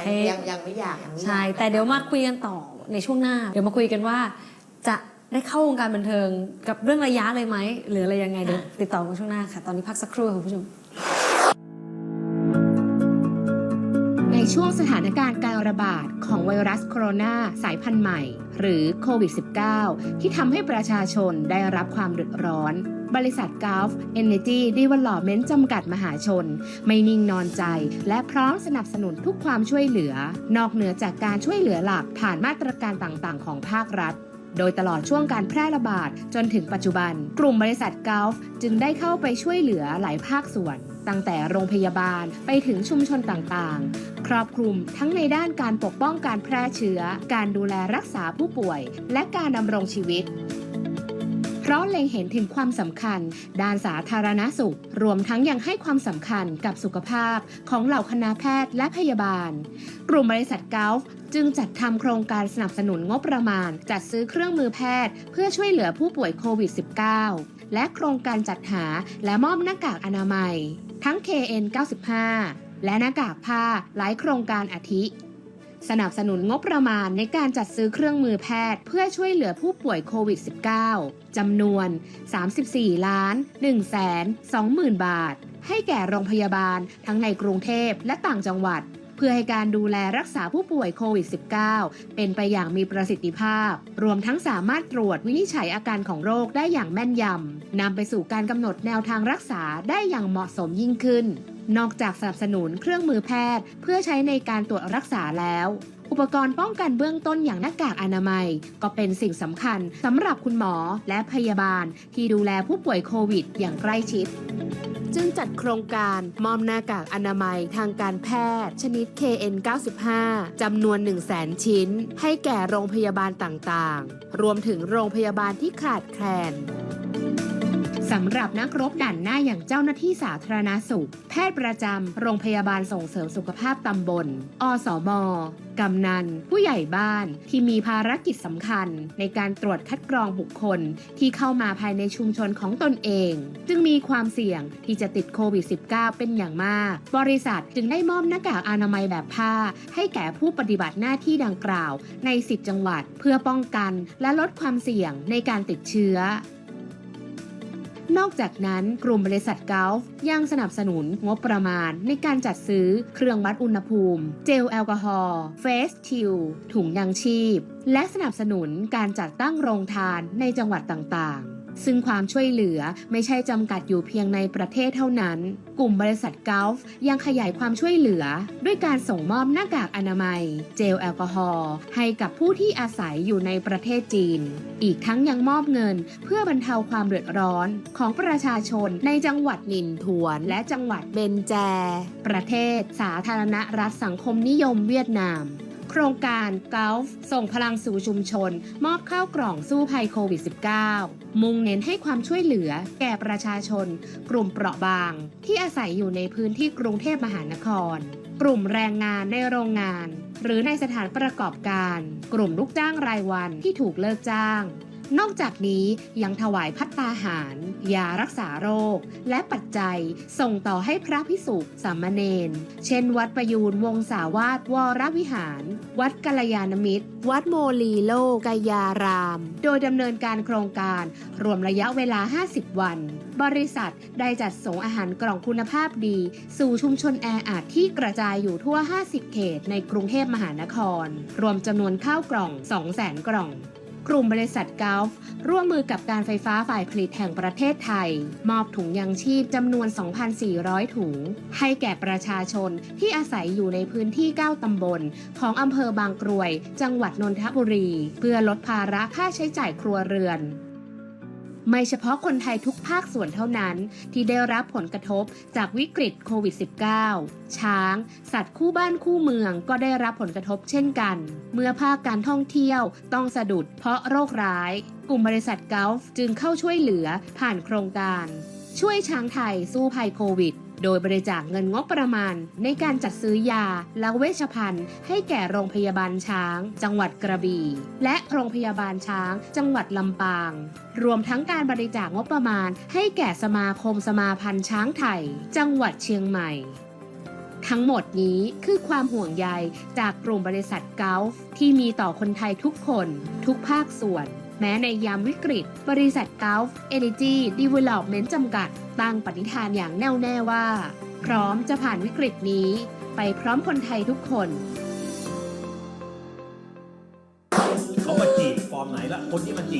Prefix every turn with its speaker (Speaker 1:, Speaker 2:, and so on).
Speaker 1: เทค
Speaker 2: ยังยังไม่อยากยังไม่อยาก
Speaker 1: ใช่แต่เดี๋ยวมาคุยกันต่อในช่วงหน้า เดี๋ยวมาคุยกันว่า จะได้เข้าวงการบันเทิงกับเรื่องระยะเลยไหมหรืออะไรยังไงเดี๋ยวติดต่อกันช่วงหน้าค่ะ ตอนนี้พักสักครู่ค่ะคุณผู้ชม
Speaker 3: ช่วงสถานการณ์การระบาดของไวรัสโคโรนาสายพันธุ์ใหม่ หรือโควิด -19 ที่ทำให้ประชาชนได้รับความเดือดร้อน บริษัท Gulf Energy Development จำกัดมหาชน ไม่นิ่งนอนใจ และพร้อมสนับสนุนทุกความช่วยเหลือ นอกเหนือจากการช่วยเหลือหลักผ่านมาตรการต่างๆ ของภาครัฐ โดยตลอดช่วงการแพร่ระบาดจนถึงปัจจุบัน กลุ่มบริษัทกอล์ฟจึงได้เข้าไปช่วยเหลือหลายภาคส่วน ตั้งแต่โรงพยาบาลไปถึงชุมชนต่างๆ ครอบคลุมทั้งในด้านการปกป้องการแพร่เชื้อ การดูแลรักษาผู้ป่วย และการดำรงชีวิต เพราะเล็งเห็นถึงความสำคัญ ด้านสาธารณสุข รวมทั้งยังให้ความสำคัญกับสุขภาพของเหล่าคณะแพทย์และพยาบาล กลุ่มบริษัทเกลฟจึงจัดทำโครงการสนับสนุนงบประมาณ จัดซื้อเครื่องมือแพทย์ เพื่อช่วยเหลือผู้ป่วยโควิด -19 และโครงการจัดหาและมอบหน้ากากอนามัย ทั้ง KN95 และหน้ากากผ้าหลายโครงการอาทิ สนับสนุนงบประมาณในการจัดซื้อเครื่องมือแพทย์เพื่อช่วยเหลือผู้ป่วยโควิด -19 จำนวน 34 ล้าน1แสน20,000 บาท ให้แก่โรงพยาบาลทั้งในกรุงเทพและต่างจังหวัด พื่อให้การดูแลรักษาผู้ป่วยโควิด -19 เป็นไปอย่างมีประสิทธิภาพ รวมทั้งสามารถตรวจวินิจฉัยอาการของโรคได้อย่างแม่นยำนำไปสู่การกำหนดแนวทางรักษาได้อย่างเหมาะสมยิ่งขึ้น นอกจากสนับสนุนเครื่องมือแพทย์ เพื่อใช้ในการตรวจรักษาแล้ว อุปกรณ์ป้องกันเบื้องต้นอย่างหน้ากากอนามัย ก็เป็นสิ่งสำคัญสำหรับคุณหมอและพยาบาล ที่ดูแลผู้ป่วยโควิด อย่างใกล้ชิด จึงจัดโครงการมอมหน้ากากอนามัยทางการแพทย์ ชนิด KN95 จำนวน 1 0 0 0 0แสนชิ้น ให้แก่โรงพยาบาลต่างๆ รวมถึงโรงพยาบาลที่ขาดแคลน สำหรับนักรบด่านหน้าอย่างเจ้าหน้าที่สาธารณสุข แพทย์ประจำ โรงพยาบาลส่งเสริมสุขภาพตำบล อสมกำนัน ผู้ใหญ่บ้านที่มีภารกิจสำคัญ ในการตรวจคัดกรองบุคคลที่เข้ามาภายในชุมชนของตนเอง จึงมีความเสี่ยงที่จะติดโควิด -19 เป็นอย่างมาก บริษัทจึงได้มอบหน้ากากอนามัยแบบผ้า ให้แก่ผู้ปฏิบัติหน้าที่ดังกล่าว ใน 10 จังหวัด เพื่อป้องกันและลดความเสี่ยงในการติดเชื้อ นอกจากนั้นกลุ่มบริษัทเกลฟยังสนับสนุนงบประมาณในการจัดซื้อเครื่องวัดอุณหภูมิ เจลแอลกอฮอล์เฟสชิลถุงยางชีพ และสนับสนุนการจัดตั้งโรงทานในจังหวัดต่างๆ ซึ่งความช่วยเหลือไม่ใช่จำกัดอยู่เพียงในประเทศเท่านั้น กลุ่มบริษัทเกลฟยังขยายความช่วยเหลือ ด้วยการส่งมอบหน้ากากอนามัย เจลแอลกอฮอล์ให้กับผู้ที่อาศัยอยู่ในประเทศจีน อีกทั้งยังมอบเงินเพื่อบรรเทาความเดือดร้อนของประชาชนในจังหวัดนินทวน และจังหวัดเบนแจ ประเทศสาธารณรัฐสังคมนิยมเวียดนาม โครงการกอลฟส่งพลังสู่ชุมชน มอบข้าวกล่องสู้ภัยโควิด -19 มุ่งเน้นให้ความช่วยเหลือแก่ประชาชน กลุ่มเปราะบาง ที่อาศัยอยู่ในพื้นที่กรุงเทพมหานคร กลุ่มแรงงานในโรงงาน หรือในสถานประกอบการ กลุ่มลูกจ้างรายวันที่ถูกเลิกจ้าง นอกจากนี้ยังถวายพัตตาหาร ยารักษาโรค และปัจจัยส่งต่อให้พระพิสุสามเณร เช่น วัดประยูนวงศาวาสวรวิหาร วัดกัลยาณมิตร วัดโมลีโลกายาราม โดยดำเนินการโครงการรวมระยะเวลา 50 วัน บริษัทได้จัดส่งอาหารกล่องคุณภาพดี สู่ชุมชนแออัดที่กระจายอยู่ทั่ว 50 เขตในกรุงเทพมหานคร รวมจำนวนข้าวกล่อง 200,000 กล่อง กลุ่มบริษัทก l ฟร่วมมือกับการไฟฟ้าฝ่ายผลิตแห่งประเทศไทย มอบถุงยางชีพจำนวน 2,400 ถุง ให้แก่ประชาชนที่อาศัยอยู่ในพื้นที่ 9 ตำบล ของอำเภอบางกรวย จังหวัดนนทบุรี เพื่อลดภาระค่าใช้จ่ายครัวเรือน ไม่เฉพาะคนไทยทุกภาคส่วนเท่านั้น ที่ได้รับผลกระทบจากวิกฤตโควิด -19 ช้าง สัตว์คู่บ้านคู่เมืองก็ได้รับผลกระทบเช่นกัน เมื่อภาคการท่องเที่ยวต้องสะดุดเพราะโรคร้าย กลุ่มบริษัทเกลฟจึงเข้าช่วยเหลือผ่านโครงการ ช่วยช้างไทยสู้ภัยโควิด โดยบริจาคเงินงบประมาณ ในการจัดซื้อยาและเวชภัณฑ์ ให้แก่โรงพยาบาลช้าง จังหวัดกระบี่ และโรงพยาบาลช้าง จังหวัดลำปาง รวมทั้งการบริจาคงบประมาณ ให้แก่สมาคมสมาพันธ์ช้างไทย จังหวัดเชียงใหม่ทั้งหมดนี้คือความห่วงใยจากกลุ่มบริษัทเกาฟที่มีต่อคนไทยทุกคน ทุกภาคส่วน แม้ในยามวิกฤต บริษัทกาฟเอเนจีดีเวล็อปเมนต์จำกัด ตั้งปณิธานอย่างแน่วแน่ว่า พร้อมจะผ่านวิกฤตนี้ ไปพร้อมคนไทยทุกคน
Speaker 2: เขามาจีบฟอร์มไหนละคนที่มาจีบ